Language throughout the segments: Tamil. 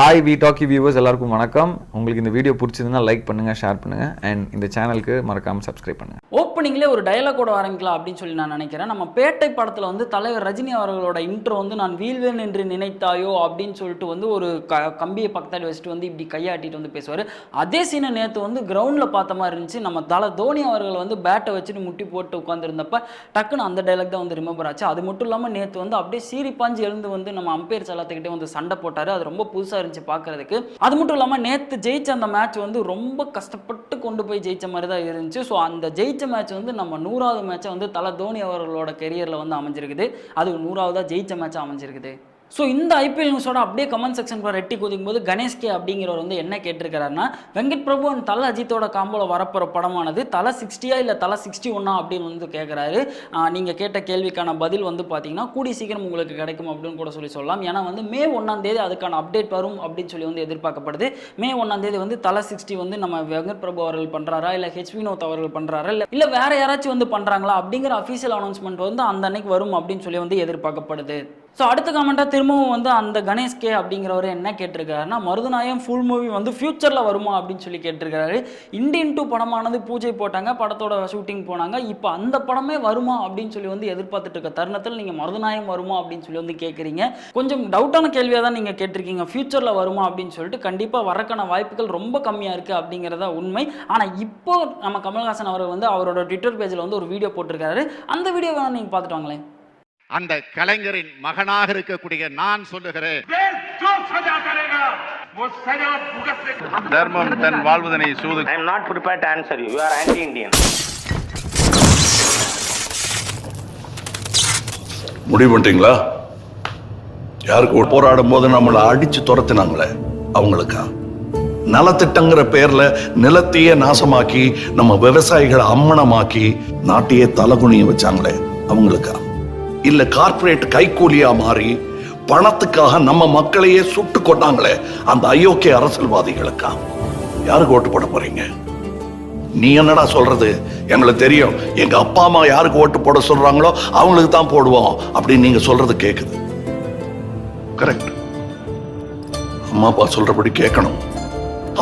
ஹாய் வி டாக்கி வியூவர்ஸ் எல்லாருக்கும் வணக்கம். உங்களுக்கு இந்த வீடியோ பிடிச்சிருந்தா லைக் பண்ணுங்க ஷேர் பண்ணுங்க அண்ட் இந்த சேனலுக்கு மறக்காம சப்ஸ்கிரைப் பண்ணுங்க. ஓப்பனிங்லேயே ஒரு டயலாகோட ஆரம்பிக்கலாம் அப்படின்னு சொல்லி நான் நினைக்கிறேன். நம்ம பேட்டை படத்தில் வந்து தலைவர் ரஜினி அவர்களோட இன்ட்ரோ வந்து நான் வீழ்வேன் என்று நினைத்தாயோ அப்படின்னு சொல்லிட்டு வந்து ஒரு க கம்பியை பக்கத்தாடி வச்சுட்டு வந்து இப்படி கையாட்டிட்டு வந்து பேசுவார். அதே சீனை நேற்று வந்து கிரவுண்டில் பார்த்த மாதிரி இருந்துச்சு. நம்ம தலை தோனி அவர்கள் வந்து பேட்டை வச்சுட்டு முட்டி போட்டு உட்காந்துருந்தப்ப டக்குன்னு அந்த டைலாக் தான் வந்து ரிமெம்பர் ஆச்சு. அது மட்டும் இல்லாமல் நேற்று வந்து அப்படியே சீரி எழுந்து வந்து நம்ம அம்பையர் எல்லாத்துக்கிட்டே வந்து சண்டை போட்டார். அது ரொம்ப புதுசாக இருந்துச்சு பார்க்கறதுக்கு. அது மட்டும் இல்லாமல் நேற்று ஜெயிச்ச அந்த மேட்ச் வந்து ரொம்ப கஷ்டப்பட்டு கொண்டு போய் ஜெயிச்ச மாதிரி தான் இருந்துச்சு. ஸோ அந்த ஜெயிச்ச மேட்ச் வந்து நம்ம நூறாவது மேட்சை வந்து தலை தோனி அவர்களோட கெரியரில் வந்து அமைஞ்சிருக்குது. அது நூறாவதாக ஜெயிச்ச மேட்சாக அமைஞ்சிருக்குது. ஸோ இந்த ஐபிஎல் நியூஸோட அப்படியே கமெண்ட் செக்ஷன் பார் ரெட்டி குதிக்கும் போது கணேஷ்கே அப்படிங்கிறவர் வந்து என்ன கேட்டிருக்கிறாருன்னா வெங்கட் பிரபு அண்ட் தலை அஜித்தோட காம்போல வரப்போகிற படமானது தலை சிக்ஸ்டியா இல்லை தலை சிக்ஸ்டி ஒன்னா அப்படின்னு வந்து கேட்குறாரு நீங்கள் கேட்ட கேள்விக்கான பதில் வந்து பார்த்தீங்கன்னா கூடி சீக்கிரம் உங்களுக்கு கிடைக்கும் அப்படின்னு கூட சொல்லி சொல்லலாம். ஏன்னா வந்து மே ஒன்றாம் தேதி அதுக்கான அப்டேட் வரும் அப்படின்னு சொல்லி வந்து எதிர்பார்க்கப்படுது. மே ஒன்றாம் தேதி வந்து தலை சிக்ஸ்டி வந்து நம்ம வெங்கட் பிரபு அவர்கள் பண்ணுறாரா இல்லை ஹெச் வினோத் அவர்கள் பண்ணுறாரா இல்லை இல்லை வேற யாராச்சும் வந்து பண்ணுறாங்களா அப்படிங்கிற அஃபீஷியல் அனௌன்ஸ்மெண்ட் வந்து அந்த அன்னைக்கு வரும் அப்படின்னு சொல்லி வந்து எதிர்பார்க்கப்படுது. ஸோ அடுத்த கமெண்ட்டாக திரும்பவும் வந்து அந்த கணேஷ் கே அப்படிங்கிறவர் என்ன கேட்டிருக்காருன்னா மருதநாயம் ஃபுல் மூவி வந்து ஃபியூச்சரில் வருமா? அப்படின்னு சொல்லி கேட்டிருக்காரு. இண்டியன் டூ படமானது பூஜை போட்டாங்க படத்தோட ஷூட்டிங் போனாங்க. இப்போ அந்த படமே வருமா அப்படின்னு சொல்லி வந்து எதிர்பார்த்துட்டு இருக்க தருணத்தில் நீங்கள் மருதநாயம் வருமா அப்படின்னு சொல்லி வந்து கேட்குறீங்க கொஞ்சம் டவுட்டான கேள்வியாக தான் நீங்கள் கேட்டிருக்கீங்க. ஃபியூச்சரில் வருமா அப்படின்னு சொல்லிட்டு கண்டிப்பாக வரக்கான வாய்ப்புகள் ரொம்ப கம்மியாக இருக்குது அப்படிங்கிறத உண்மை. ஆனால் இப்போ நம்ம கமல்ஹாசன் அவர் வந்து அவரோட ட்விட்டர் பேஜில் வந்து ஒரு வீடியோ போட்டிருக்காரு. அந்த வீடியோ வேணால் நீங்கள் பார்த்துட்டு வாங்களேன். அந்த கலைஞரின் மகனாக இருக்கக்கூடிய நான் சொல்லுகிறேன். தர்மம் தன் வாழ்வதனை சூது I am not prepared to answer you you are anti Indian முடிவு பண்ணிட்டீங்களா? யாருக்கு போராடும் போது நம்மளை அடிச்சு துரத்தினாங்களே அவங்களுக்கா? நலத்திட்டங்கிற பேர்ல நிலத்தையே நாசமாக்கி நம்ம விவசாயிகளை அம்மனமாக்கி நாட்டையே தலகுனிய வச்சாங்களே அவங்களுக்கா? இல்ல கார்பரேட் கைக்கூலியா மாறி பணத்துக்காக நம்ம மக்களையே சுட்டு கொண்டாங்களே அந்த அயோக்கிய அரசியல்வாதிகளுக்கா? யாருக்கு ஓட்டு போட போறீங்க? நீ என்னடா சொல்றது? எங்களுக்கு தெரியும். எங்க அப்பா அம்மா யாருக்கு ஓட்டு போட சொல்றாங்களோ அவங்களுக்கு தான் போடுவோம். அப்படின்னு நீங்க சொல்றது கேக்குது. கரெக்ட் அம்மா அப்பா சொல்றபடி கேட்கணும்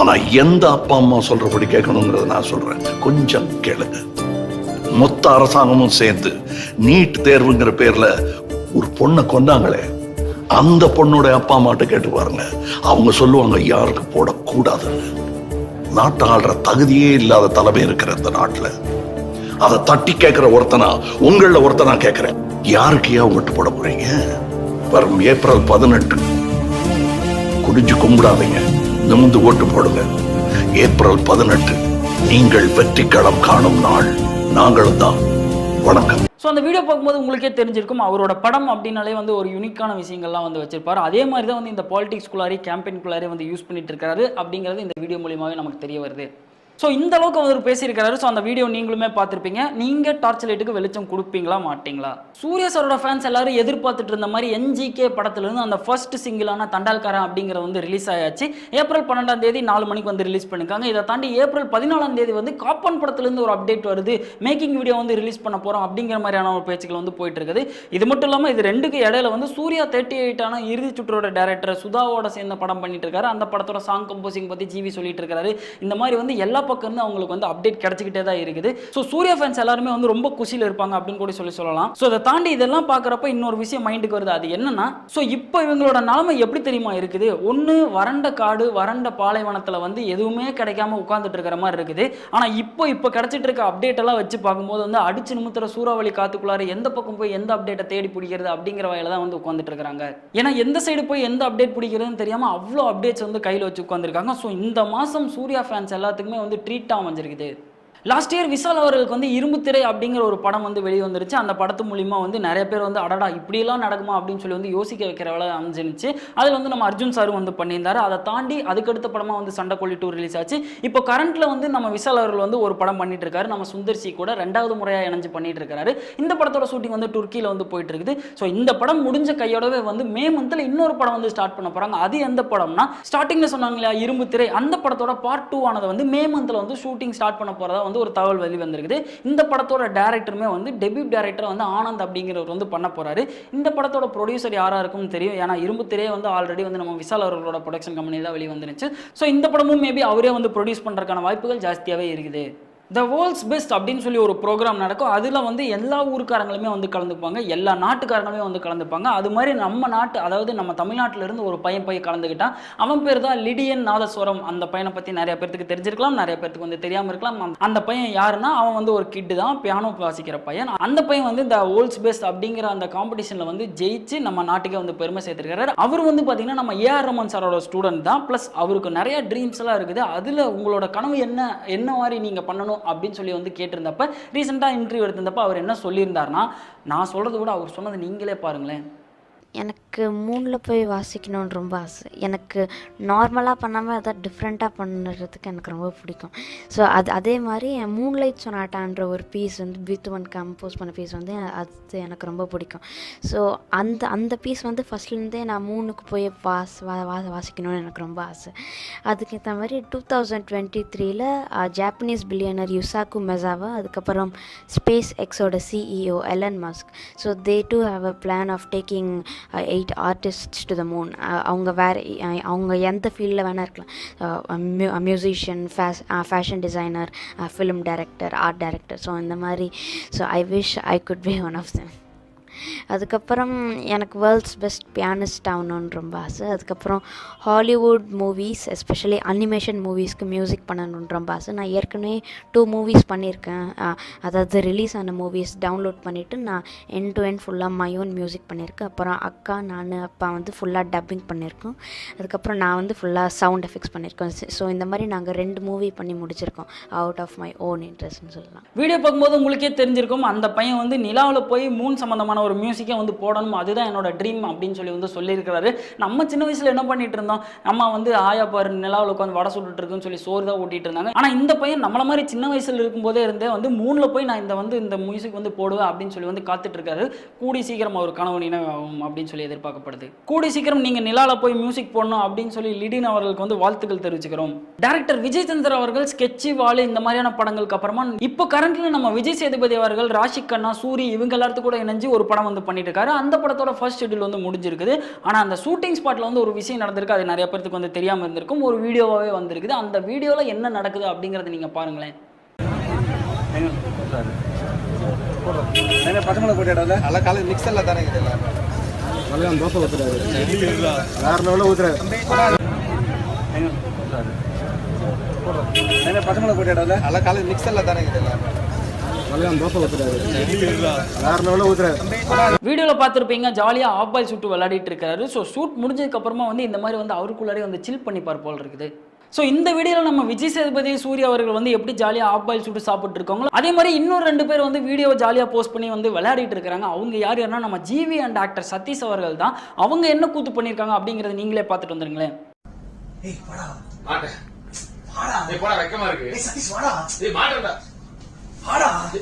ஆனா எந்த அப்பா அம்மா சொல்றபடி கேட்கணுங்கிறத நான் சொல்றேன். கொஞ்சம் கேளுங்க. மொத்த அரசாங்கமும் சேர்ந்து நீட் தேர்வுங்கிற பேர்ல ஒரு பொண்ணை கொண்டாங்களே அந்த பொண்ணோட அப்பா அம்மாட்ட கேட்டு பாருங்க. அவங்க சொல்லுவாங்க யாருக்கு போடக்கூடாதுன்னு நாட்டை ஆள்ற தகுதியே இல்லாத தலைமை இருக்கிற இந்த நாட்டுல. அதை தட்டி கேட்கிற ஒருத்தனா உங்கள ஒருத்தனா கேட்கிறேன். யாருக்கு ஏன் போட போறீங்க? வரும் ஏப்ரல் பதினெட்டு. குடிஞ்சு கும்பிடாதீங்க. நிமிந்து ஓட்டு போடுங்க. ஏப்ரல் பதினெட்டு. நீங்கள் வெற்றி களம் காணும் நாள். நாங்களும் தான். வணக்கம். ஸோ அந்த வீடியோ பார்க்கும்போது உங்களுக்கே தெரிஞ்சிருக்கும் அவரோட படம் அப்படின்னாலே வந்து ஒரு யூனிக்கான விஷயங்கள்லாம் வந்து வச்சிருப்பாரு. அதே மாதிரி தான் வந்து இந்த பாலிடிக்ஸ்குள்ளாரி கேம்பெயின்குள்ளாரே வந்து யூஸ் பண்ணிட்டு இருக்காரு அப்படிங்கிறது இந்த வீடியோ மூலியமாகவே நமக்கு தெரிய வருது. ஸோ இந்த அளவுக்கு அவர் பேசியிருக்காரு ஸோ அந்த வீடியோ நீங்களுமே பார்த்துருப்பீங்க. நீங்கள் டார்ச் லைட்டுக்கு வெளிச்சம் கொடுப்பீங்களா மாட்டீங்களா? சூர்யா சாரோட ஃபேன்ஸ் எல்லாரும் எதிர்பார்த்துட்டு இருந்த மாதிரி என்ஜிகே படத்துலேருந்து அந்த ஃபர்ஸ்ட் சிங்கிளான தண்டால்காரன் அப்படிங்கிற வந்து ரிலீஸ் ஆயாச்சு. ஏப்ரல் பன்னெண்டாம் தேதி நாலு மணிக்கு வந்து ரிலீஸ் பண்ணிருக்காங்க இதை தாண்டி ஏப்ரல் பதினாலாம் தேதி வந்து காப்பன் படத்துலேருந்து ஒரு அப்டேட் வருது. மேக்கிங் வீடியோ வந்து ரிலீஸ் பண்ண போகிறோம் அப்படிங்கிற மாதிரியான ஒரு பேச்சுக்கள் வந்து போயிட்டு இருக்குது இது மட்டும் இல்லாமல் இது ரெண்டுக்கு இடையில வந்து சூர்யா தேர்ட்டி எயிட்டான இறுதி சுற்றோட டேரக்டர் சுதாவோட சேர்ந்த படம் பண்ணிட்டு இருக்காரு. அந்த படத்தோட சாங் கம்போசிங் பற்றி ஜிவி சொல்லிட்டு இருக்காரு. இந்த மாதிரி வந்து எல்லா பக்கம் இருந்து அவங்களுக்கு வந்து அப்டேட் கிடைச்சிக்கிட்டே தான் இருக்குது. ஸோ சூர்யா ஃபேன்ஸ் எல்லாருமே வந்து ரொம்ப குஷியில் இருப்பாங்க அப்படின்னு கூட சொல்லி சொல்லலாம். ஸோ அதை தாண்டி இதெல்லாம் பார்க்குறப்ப இன்னொரு விஷயம் மைண்டுக்கு வருது. அது என்னன்னா ஸோ இப்போ இவங்களோட நிலைமை எப்படி தெரியுமா இருக்குது? ஒன்று வறண்ட காடு வறண்ட பாலைவனத்தில் வந்து எதுவுமே கிடைக்காம உட்காந்துட்டு இருக்கிற மாதிரி இருக்குது. ஆனால் இப்போ இப்போ கிடைச்சிட்டு இருக்க அப்டேட் எல்லாம் வச்சு பார்க்கும்போது வந்து அடிச்சு நிமித்துற சூறாவளி காத்துக்குள்ளார எந்த பக்கம் போய் எந்த அப்டேட்டை தேடி பிடிக்கிறது அப்படிங்கிற வகையில் தான் வந்து உட்காந்துட்டு இருக்காங்க ஏன்னா எந்த சைடு போய் எந்த அப்டேட் பிடிக்கிறதுன்னு தெரியாம அவ்வளோ அப்டேட்ஸ் வந்து கையில் வச்சு உட்காந்துருக்காங்க ஸோ இந்த மாதம் சூர்யா ஃபேன்ஸ் எல்லாத்துக்குமே வந்து ட்ரீட்டாக அமைஞ்சிருக்குது லாஸ்ட் இயர் விஷால் அவர்களுக்கு வந்து இரும்பு திரை அப்படிங்கிற ஒரு படம் வந்து வெளியே வந்துருச்சு அந்த படத்து மூலிமா வந்து நிறைய பேர் வந்து அடடா இப்படியெல்லாம் நடக்குமா அப்படின்னு சொல்லி வந்து யோசிக்க வைக்கிற வேலை அமைஞ்சிருச்சு அதில் வந்து நம்ம அர்ஜுன் சாரும் வந்து பண்ணியிருந்தாரு. அதை தாண்டி அதுக்கடுத்த படமாக வந்து சண்டைக்கோழி டூ ரிலீஸ் ஆச்சு. இப்போ கரண்ட்ல வந்து நம்ம விஷால் அவர்கள் வந்து ஒரு படம் பண்ணிட்டு இருக்காரு நம்ம சுந்தர் சி கூட ரெண்டாவது முறையாக இணைஞ்சு பண்ணிட்டு இருக்காரு இந்த படத்தோட ஷூட்டிங் வந்து துருக்கியில் வந்து போயிட்டு இருக்குது ஸோ இந்த படம் முடிஞ்ச கையோடவே வந்து மே மந்தில் இன்னொரு படம் வந்து ஸ்டார்ட் பண்ண போகிறாங்க அது எந்த படம்னா ஸ்டார்டிங்கில் சொன்னாங்க இல்லையா இரும்பு திரை. அந்த படத்தோட பார்ட் டூ ஆனது வந்து மே மந்தில் வந்து ஷூட்டிங் ஸ்டார்ட் பண்ண போகிறதா வந்து வந்து ஒரு தகவல் வெளி வந்திருக்குது. இந்த படத்தோட டேரக்டருமே வந்து டெபியூட் டேரக்டர் வந்து ஆனந்த் அப்படிங்கிறவர் வந்து பண்ண போறாரு. இந்த படத்தோட ப்ரொடியூசர் யாரா இருக்கும்னு தெரியும். ஏன்னா இரும்பு திரையே வந்து ஆல்ரெடி வந்து நம்ம விஷால் அவர்களோட ப்ரொடக்ஷன் கம்பெனி தான் வெளியே வந்துருச்சு ஸோ இந்த படமும் மேபி அவரே வந்து ப்ரொடியூஸ் பண்றதுக்கான வாய்ப்புகள் ஜாஸ்தியாகவே இருக்குது. த வேர்ல்ட்ஸ் பெஸ்ட் அப்படின்னு சொல்லி ஒரு ப்ரோக்ராம் நடக்கும். அதில் வந்து எல்லா ஊருக்காரங்களுமே வந்து கலந்துப்பாங்க. எல்லா நாட்டுக்காரங்களுமே வந்து கலந்துப்பாங்க. அது மாதிரி நம்ம நாட்டு அதாவது நம்ம தமிழ்நாட்டுல இருந்து ஒரு பையன் போய் கலந்துக்கிட்டான். அவன் பேர் தான் லிடியன் நாதஸ்வரம். அந்த பையனை பற்றி நிறைய பேர்த்துக்கு தெரிஞ்சிருக்கலாம். நிறைய பேர்த்துக்கு வந்து தெரியாமல் இருக்கலாம். அந்த- பையன் யாருன்னா அவன் வந்து ஒரு கிட்டு தான். பியானோ வாசிக்கிற பையன். அந்த பையன் வந்து த வேர்ல்ட்ஸ் பெஸ்ட் அப்படிங்கிற அந்த காம்படிஷனில் வந்து ஜெயிச்சு நம்ம நாட்டுக்கே வந்து பெருமை சேர்த்துருக்காரு. அவர் வந்து பார்த்தீங்கன்னா நம்ம ஏஆர் ரமன் சாரோட ஸ்டூடெண்ட் தான். ப்ளஸ் அவருக்கு நிறைய ட்ரீம்ஸ் எல்லாம் இருக்குது. அதில் உங்களோட கனவு என்ன? என்ன மாதிரி நீங்கள் பண்ணணும்? அப்படின்னு சொல்லி வந்து கேட்டிருந்தப்ப ரீசெண்டாக இன்டர்வியூ எடுத்திருந்தப்ப அவர் என்ன சொல்லியிருந்தாருன்னா நான் சொல்கிறத விட அவர் சொன்னது நீங்களே பாருங்களேன். எனக்கு எனக்கு மூணில் போய் வாசிக்கணும்னு ரொம்ப ஆசை. எனக்கு நார்மலாக பண்ணாமல் எதாவது டிஃப்ரெண்ட்டாக பண்ணுறதுக்கு எனக்கு ரொம்ப பிடிக்கும். ஸோ அது அதே மாதிரி என் மூன்லைட் சொனாட்டான்ற ஒரு பீஸ் வந்து பீத்துவன் கம்போஸ் பண்ண பீஸ் வந்து அது எனக்கு ரொம்ப பிடிக்கும். ஸோ அந்த அந்த பீஸ் வந்து ஃபஸ்ட்லேருந்தே நான் மூணுக்கு போய் வாஸ் வா வா வாசிக்கணும்னு எனக்கு ரொம்ப ஆசை. அதுக்கேற்ற மாதிரி டூ தௌசண்ட் டுவெண்ட்டி த்ரீல ஜாப்பனீஸ் பில்லியனர் யுசாக்கு மெசாவா அதுக்கப்புறம் ஸ்பேஸ் எக்ஸோட CEO Elon Musk so they do have a plan of taking eight artist to the moon அவங்க வேறு அவங்க எந்த ஃபீல்டில் வேணால் இருக்கலாம். Musician face fashion designer film director art director so இந்த மாதிரி so I wish I could be one of them. அதுக்கப்புறம் எனக்கு வேர்ல்ட்ஸ் பெஸ்ட் பியானிஸ்ட் ஆகணுன்னு ரொம்ப ஆசை. அதுக்கப்புறம் ஹாலிவுட் மூவிஸ் எஸ்பெஷலி அனிமேஷன் மூவிஸ்க்கு மியூசிக் பண்ணணுன்னு ரொம்ப ஆசை. நான் ஏற்கனவே டூ மூவிஸ் பண்ணியிருக்கேன். அதாவது ரிலீஸ் ஆன மூவிஸ் டவுன்லோட் பண்ணிவிட்டு நான் என் டு என் ஃபுல்லாக மை ஓன் மியூசிக் பண்ணியிருக்கேன். அப்புறம் அக்கா நான் அப்பா வந்து ஃபுல்லாக டப்பிங் பண்ணியிருக்கோம். அதுக்கப்புறம் நான் வந்து ஃபுல்லாக சவுண்ட் எஃபெக்ட்ஸ் பண்ணியிருக்கோம். ஸோ இந்த மாதிரி நாங்கள் ரெண்டு மூவி பண்ணி முடிச்சிருக்கோம். அவுட் ஆஃப் மை ஓன் இன்ட்ரெஸ்ட்னு சொல்லலாம். வீடியோ பார்க்கும்போது உங்களுக்கே தெரிஞ்சிருக்கும் அந்த பையன் வந்து நிலாவில் போய் மூன் சம்மந்தமான ஒரு மியூசிக்கை வந்து போடணும் அதுதான் என்னோட ட்ரீம் அப்படின்னு சொல்லி வந்து சொல்லியிருக்கிறாரு. நம்ம சின்ன வயசில் என்ன பண்ணிட்டு இருந்தோம்? அம்மா வந்து ஆயா பாரு நிலாவில் உட்காந்து வடை சுட்டுட்டு இருக்குன்னு சொல்லி சோறு தான் ஊட்டிட்டு இருந்தாங்க. ஆனால் இந்த பையன் நம்மள மாதிரி சின்ன வயசில் இருக்கும்போதே இருந்தே வந்து மூணில் போய் நான் இந்த வந்து இந்த மியூசிக் வந்து போடுவேன் அப்படின்னு சொல்லி வந்து காத்துட்டு இருக்காரு. கூடி சீக்கிரம் அவர் கனவு நினைவாகும் அப்படின்னு சொல்லி எதிர்பார்க்கப்படுது. கூடி சீக்கிரம் நீங்க நிலால போய் மியூசிக் போடணும் அப்படின்னு சொல்லி லிடின் அவர்களுக்கு வந்து வாழ்த்துக்கள் தெரிவிச்சுக்கிறோம். டேரக்டர் விஜய் சந்திர அவர்கள் ஸ்கெட்சி வாலு இந்த மாதிரியான படங்களுக்கு அப்புறமா இப்போ கரண்ட்ல நம்ம விஜய் சேதுபதி அவர்கள் ராஷிக் கண்ணா சூரி இவங்க எல்லாத்துக்கும் கூட இணைஞ்சு ஒரு படம் வந்து பண்ணிட்டு இருக்காரு அந்த படத்தோட ஃபர்ஸ்ட் ஷெட்யூல் வந்து முடிஞ்சிருக்குது. ஆனா அந்த ஷூட்டிங் ஸ்பாட்ல வந்து ஒரு விஷயம் நடந்திருக்கு. அது நிறைய பேருக்கு வந்து தெரியாம இருந்திருக்கும். ஒரு வீடியோவாவே வந்திருக்குது. அந்த வீடியோல என்ன நடக்குது அப்படிங்கறத நீங்க பாருங்களேன். பச்சை போட்டு நல்லா காலையில் மிக்சரில் தானே இருக்குது நல்லா தோசை ஊத்துறாரு. வேற லெவலில் ஊத்துறாரு. பச்சை போட்டு நல்லா காலையில் மிக்சரில் தானே இருக்குது வீடியோவில் பார்த்துருப்பீங்க ஜாலியாக ஆஃப் பாய் ஷூட் விளையாடிட்டு இருக்காரு. ஸோ ஷூட் முடிஞ்சதுக்கு அப்புறமா வந்து இந்த மாதிரி வந்து அவருக்குள்ளாரே வந்து சில் பண்ணிப்பார் போல் இருக்குது. ஸோ இந்த வீடியோவில் நம்ம விஜய் சேதுபதி சூர்யா அவர்கள் வந்து எப்படி ஜாலியாக ஆஃப் பாயில் சுட்டு சாப்பிட்டு இருக்காங்களோ அதே மாதிரி இன்னொரு ரெண்டு பேர் வந்து வீடியோ ஜாலியாக போஸ்ட் பண்ணி வந்து விளையாடிட்டு இருக்காங்க. அவங்க யார் யாருன்னா நம்ம ஜிவி அண்ட் ஆக்டர் சதீஷ் அவர்கள் தான். அவங்க என்ன கூத்து பண்ணியிருக்காங்க அப்படிங்கிறத நீங்களே பார்த்துட்டு வந்துருங்களேன். Para!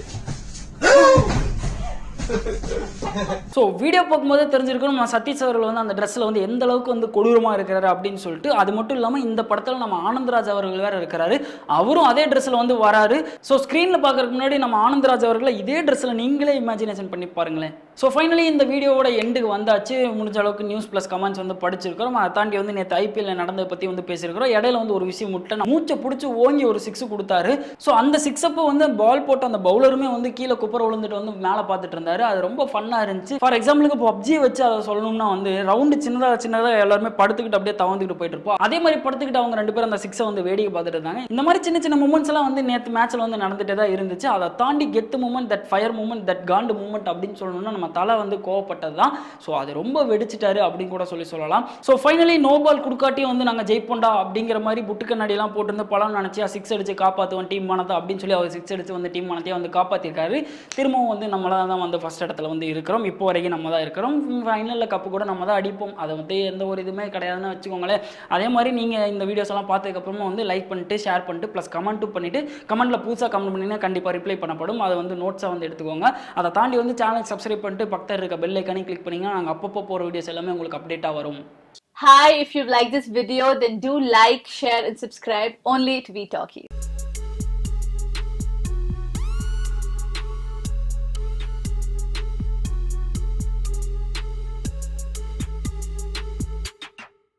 ஸோ வீடியோ பார்க்கும்போதே தெரிஞ்சிருக்கணும் நம்ம சதீஷ் அவர்கள் வந்து அந்த ட்ரெஸ்ஸில் வந்து எந்த அளவுக்கு வந்து கொடூரமாக இருக்கிறாரு அப்படின்னு சொல்லிட்டு அது மட்டும் இல்லாமல் இந்த படத்தில் நம்ம ஆனந்தராஜ் அவர்கள் வேற இருக்கிறாரு. அவரும் அதே ட்ரெஸ்ஸில் வந்து வராரு. ஸோ ஸ்க்ரீனில் பார்க்கறதுக்கு முன்னாடி நம்ம ஆனந்தராஜ் அவர்களை இதே ட்ரெஸ்ஸில் நீங்களே இமேஜினேஷன் பண்ணி பாருங்களேன். ஸோ ஃபைனலி இந்த வீடியோவோட எண்டுக்கு வந்தாச்சு. முடிஞ்ச அளவுக்கு நியூஸ் ப்ளஸ் கமெண்ட்ஸ் வந்து படிச்சிருக்கிறோம். அதை தாண்டி வந்து நேற்று ஐபிஎல் நடந்ததை பற்றி வந்து பேசியிருக்கிறோம். இடையில வந்து ஒரு விஷயம் முட்டை நான் மூச்சை பிடிச்சி ஓங்கி ஒரு சிக்ஸ் கொடுத்தாரு. ஸோ அந்த சிக்ஸ் அப்போ வந்து பால் போட்ட அந்த பவுலருமே வந்து கீழே குப்பரை விழுந்துட்டு வந்து மேலே பார்த்துட்டு இருந்தார். அது ரொம்ப ஃபன்னாக இருந்துச்சு. ஃபார் எக்ஸாம்பிளுக்கு பப்ஜி வச்சு அதை சொல்லணும்னா வந்து ரவுண்டு சின்னதாக சின்னதாக எல்லாருமே படுத்துக்கிட்டு அப்படியே தவந்துக்கிட்டு போயிட்டு இருப்போம். அதே மாதிரி படுத்துக்கிட்டு அவங்க ரெண்டு பேரும் அந்த சிக்ஸை வந்து வேடிக்கை பார்த்துட்டு இருந்தாங்க. இந்த மாதிரி சின்ன சின்ன மூமெண்ட்ஸ் எல்லாம் வந்து நேற்று மேட்ச்சில் வந்து நடந்துட்டே தான் இருந்துச்சு. அதை தாண்டி கெத்து moment that fire moment that Khandu moment அப்படின்னு சொல்லணும்னா நம்ம தலை வந்து கோவப்பட்டது தான். ஸோ அது ரொம்ப வெடிச்சிட்டாரு அப்படின்னு கூட சொல்லி சொல்லலாம். ஸோ ஃபைனலி நோ பால் கொடுக்காட்டியும் வந்து நாங்கள் ஜெயிப்போண்டா அப்படிங்கிற மாதிரி புட்டு கண்ணாடிலாம் போட்டிருந்து பழம் நினச்சி சிக்ஸ் அடிச்சு காப்பாற்றுவோம் டீம் மனத்தை அப்படின்னு சொல்லி அவர் சிக்ஸ் அடிச்சு வந்து டீம் மனத்தையே வந்து காப்பாற்றிருக்காரு திரும்பவும் வந்து நம்மளால் தான் வந்து ஃபஸ்ட் இடத்துல வந்து இருக்கிறோம். இப்போ வரைக்கும் நம்ம தான் இருக்கிறோம். ஃபைனலில் கப்பு கூட நம்ம தான் அடிப்போம். அதை வந்து எந்த ஒரு இதுவுமே கிடையாதுன்னு வச்சுக்கோங்களேன். அதே மாதிரி நீங்கள் இந்த வீடியோஸ் எல்லாம் பார்த்ததுக்கப்புறமா வந்து லைக் பண்ணிட்டு ஷேர் பண்ணிட்டு ப்ளஸ் கமெண்ட்டும் பண்ணிவிட்டு கமெண்ட்டில் புதுசாக கமெண்ட் பண்ணிங்கன்னா கண்டிப்பாக ரிப்ளை பண்ணப்படும். அதை வந்து நோட்ஸாக வந்து எடுத்துக்கோங்க. அதை தாண்டி வந்து சேனல் சப்ஸ்கிரைப் பண்ணிட்டு பக்கத்தில் இருக்க பெல் ஐக்கானே கிளிக் பண்ணிங்கன்னா நாங்கள் அப்பப்போ போகிற வீடியோஸ் எல்லாமே உங்களுக்கு அப்டேட்டாக வரும். Hi, if you like this video, then do like, share, and subscribe. Only to Be